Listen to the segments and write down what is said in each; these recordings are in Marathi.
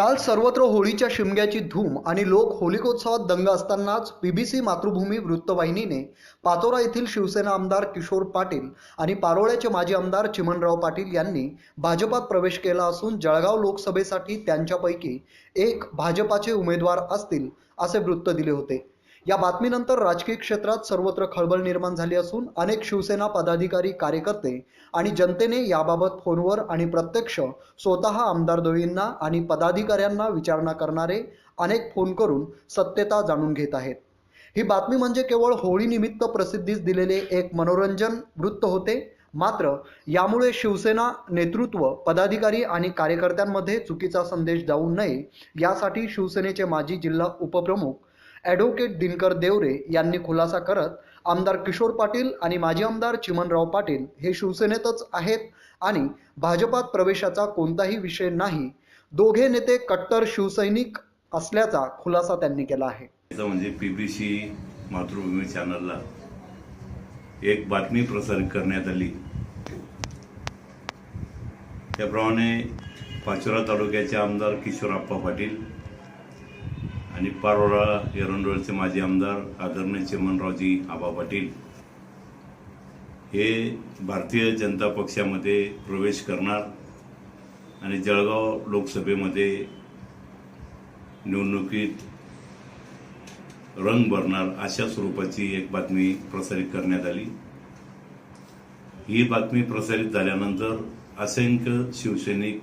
काल सर्वत्र होळीच्या शिमग्याची धूम आणि लोक होलिकोत्सवात दंग असतानाच बीबीसी मातृभूमी वृत्तवाहिनीने पाचोरा येथील शिवसेना आमदार किशोर पाटील आणि पारोळ्याचे माजी आमदार चिमणराव पाटील यांनी भाजपात प्रवेश केला असून जळगाव लोकसभेसाठी त्यांच्यापैकी एक भाजपाचे उमेदवार असतील असे वृत्त दिले होते. या बातमीनंतर राजकीय क्षेत्रात सर्वत्र खळबळ निर्माण झाली असून अनेक शिवसेना पदाधिकारी कार्यकर्ते आणि जनतेने याबाबत फोनवर आणि प्रत्यक्ष स्वतः आमदार दोईंना आणि पदाधिकाऱ्यांना विचारणा करणारे अनेक फोन करून सत्यता जाणून घेत आहेत. ही बातमी म्हणजे केवळ होळीनिमित्त प्रसिद्धीस दिलेले एक मनोरंजन वृत्त होते. मात्र यामुळे शिवसेना नेतृत्व पदाधिकारी आणि कार्यकर्त्यांमध्ये चुकीचा संदेश जाऊ नये यासाठी शिवसेनेचे माजी जिल्हा उपप्रमुख ॲडव्होकेट दिनकर देवरे यांनी खुलासा करत आमदार किशोर पाटील आणि माजी आमदार चिमनराव पाटील हे शिवसेनेतच आहेत आणि भाजपात प्रवेशाचा कोणताही विषय नाही. दोघे नेते कट्टर शिवसैनिक असल्याचा खुलासा त्यांनी केला आहे. म्हणजे पी बी सी मातृभूमी चॅनलला एक बातमी प्रसारित करण्यात आली. त्याप्रमाणे पाचोरा तालुक्याचे आमदार किशोर आप्पा पाटील आणि पारोळा एरंडोळचे माजी आमदार आदरणीय चिमनरावजी आबा पाटील. हे भारतीय जनता पक्षामध्ये प्रवेश करणार आणि जळगाव लोकसभेमध्ये निवडणुकीत रंग भरणार अशा स्वरूपाची एक बातमी प्रसारित करण्यात आली. ही बातमी प्रसारित झाल्यानंतर असंख्य शिवसैनिक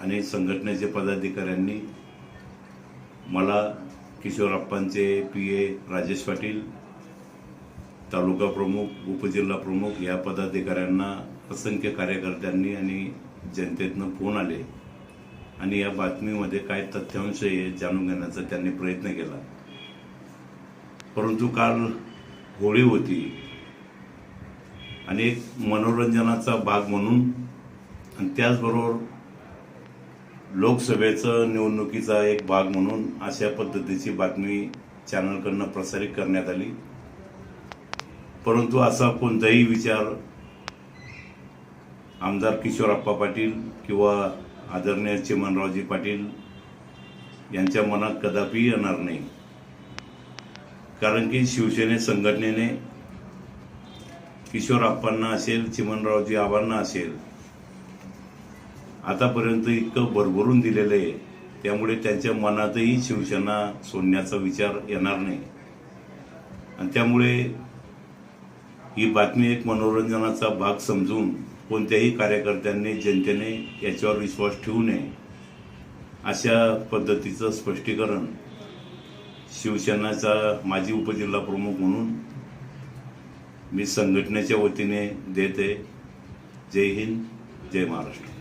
आणि संघटनेचे पदाधिकाऱ्यांनी मला किशोरप्पांचे पी ए राजेश पाटील तालुका प्रमुख उपजिल्हा प्रमुख या पदाधिकाऱ्यांना असंख्य कार्यकर्त्यांनी आणि जनतेतनं फोन आले आणि या बातमीमध्ये काय तथ्यांश हे जाणून घेण्याचा त्यांनी प्रयत्न केला. परंतु काल होळी होती. आणि एक मनोरंजनाचा भाग म्हणून आणि त्याचबरोबर लोकसभेचं निवडणुकीचा एक भाग म्हणून अशा पद्धतीची बातमी चॅनलकडनं प्रसारित करण्यात आली. परंतु असा कोणताही विचार आमदार किशोरप्पा पाटील किंवा आदरणीय चिमनरावजी पाटील यांच्या मनात कदापि येणार नाही. कारण की शिवसेने संघटनेने किशोरप्पांना असेल चिमनरावजी आबांना असेल आतापर्यंत इतकं भरभरून दिलेलं आहे त्यामुळे त्यांच्या मनातही शिवसेना सोडण्याचा विचार येणार नाही. आणि त्यामुळे ही बातमी एक मनोरंजनाचा भाग समजून कोणत्याही कार्यकर्त्यांनी जनतेने याच्यावर विश्वास ठेवू नये अशा पद्धतीचं स्पष्टीकरण शिवसेनाचा माजी उपजिल्हा प्रमुख म्हणून मी संघटनेच्या वतीने देते. जय हिंद जय महाराष्ट्र.